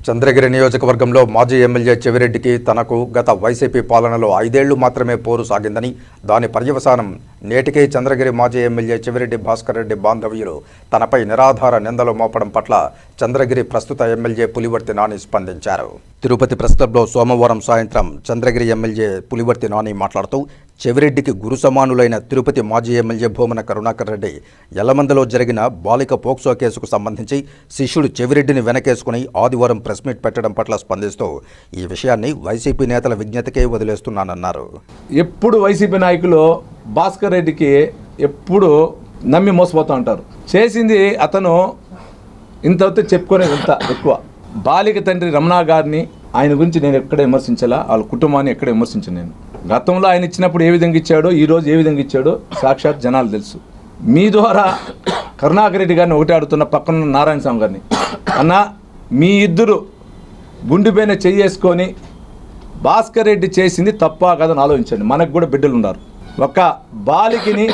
చంద్రగిరి నియోజకవర్గంలో మాజీ ఎమ్మెల్యే చెవిరెడ్డికి తనకు గత వైసీపీ పాలనలో ఐదేళ్ళు మాత్రమే పోరు సాగిందని దాని పర్యవసానం నేటికే చంద్రగిరి మాజీ ఎమ్మెల్యే చెవిరెడ్డి భాస్కర్ రెడ్డి బాంధవ్యులు తనపై నిరాధార నిందలు మోపడం పట్ల చంద్రగిరి ప్రస్తుత ఎమ్మెల్యే పులివర్తి నాని స్పందించారు. తిరుపతి ప్రెస్ క్లబ్లో సోమవారం సాయంత్రం చంద్రగిరి ఎమ్మెల్యే పులివర్తి నాని మాట్లాడుతూ చెవిరెడ్డికి గురు సమానులైన తిరుపతి మాజీ ఎమ్మెల్యే భూమన కరుణాకర్ రెడ్డి ఎల్లమందలో జరిగిన బాలిక పోక్సో కేసుకు సంబంధించి శిష్యుడు చెవిరెడ్డిని వెనకేసుకుని ఆదివారం ప్రెస్ మీట్ పెట్టడం పట్ల స్పందిస్తూ ఈ విషయాన్ని వైసీపీ నేతల విజ్ఞతకే వదిలేస్తున్నానన్నారు. ఎప్పుడు వైసీపీ నాయకులు భాస్కర్ రెడ్డికి ఎప్పుడు నమ్మి మోసపోతూ ఉంటారు చేసింది అతను ఇంత అయితే చెప్పుకునేది ఇంత ఎక్కువ. బాలిక తండ్రి రమణ గారిని ఆయన గురించి నేను ఎక్కడ విమర్శించాలా? వాళ్ళ కుటుంబాన్ని ఎక్కడ విమర్శించాను నేను. గతంలో ఆయన ఇచ్చినప్పుడు ఏ విధంగా ఇచ్చాడో ఈరోజు ఏ విధంగా ఇచ్చాడో సాక్షాత్ జనాలు తెలుసు. మీ ద్వారా కరుణాకర్ రెడ్డి గారిని ఒకటే ఆడుతున్న పక్కన నారాయణ స్వామి గారిని. అన్న మీ ఇద్దరు గుండెపైన చెయ్యేసుకొని భాస్కర్ రెడ్డి చేసింది తప్ప కదని ఆలోచించండి. మనకు కూడా బిడ్డలు ఉన్నారు. ఒక బాలికని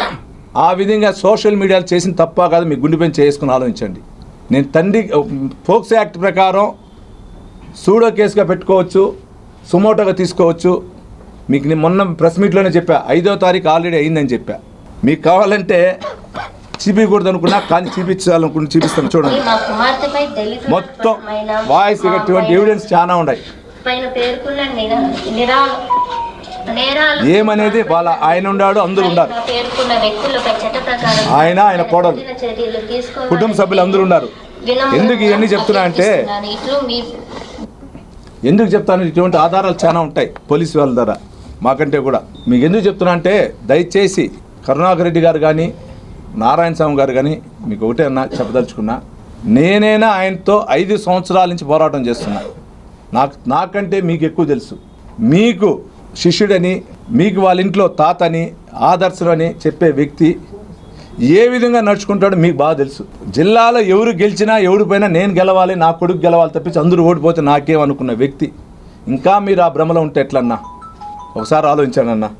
ఆ విధంగా సోషల్ మీడియాలో చేసింది తప్ప కాదు మీ గుండెపైన చేసుకుని ఆలోచించండి. నేను తండ్రి ఫోక్స్ యాక్ట్ ప్రకారం సూడో కేసుగా పెట్టుకోవచ్చు సుమోటోగా తీసుకోవచ్చు. మీకు నేను మొన్న ప్రెస్ మీట్లోనే చెప్పా ఐదో తారీఖు ఆల్రెడీ అయిందని చెప్పా. మీకు కావాలంటే చూపించకూడదు అనుకున్నా కానీ చూపించాలనుకుని చూపిస్తాను. చూడండి. మొత్తం వాయిస్ ఎవిడెన్స్ చాలా ఉన్నాయి. పైన పేర్కొన్న నిర- నిరాలు నేరాలు ఏమనేది వాళ్ళ ఆయన ఉన్నాడు అందరూ ఉన్నారు ఆయన, ఆయన కోడలు. కుటుంబ సభ్యులు అందరూ ఉన్నారు ఎందుకు ఇవన్నీ చెప్తున్నా అంటే ఎందుకు చెప్తాను? ఇటువంటి ఆధారాలు చాలా ఉంటాయి పోలీసు వాళ్ళ ద్వారా. మాకంటే కూడా. మీకు ఎందుకు చెప్తున్నా అంటే దయచేసి కరుణాకర్ రెడ్డి గారు కానీ నారాయణ స్వామి గారు కానీ మీకు ఒకటే అన్నా చెప్పదలుచుకున్నా. నేనైనా ఆయనతో ఐదు సంవత్సరాల నుంచి పోరాటం చేస్తున్నా. నాకు నాకంటే మీకు ఎక్కువ తెలుసు. మీకు శిష్యుడని మీకు వాళ్ళ ఇంట్లో తాతని ఆదర్శం అని చెప్పే వ్యక్తి ఏ విధంగా నడుచుకుంటాడో మీకు బాగా తెలుసు. జిల్లాలో ఎవరు గెలిచినా ఎవరు పోయినా నేను గెలవాలి నా కొడుకు గెలవాలి తప్పించి అందరూ ఓడిపోతే నాకేమనుకున్న వ్యక్తి. ఇంకా మీరు ఆ భ్రమలో ఉంటే ఎట్లన్నా? ఒకసారి ఆలోచించానన్నా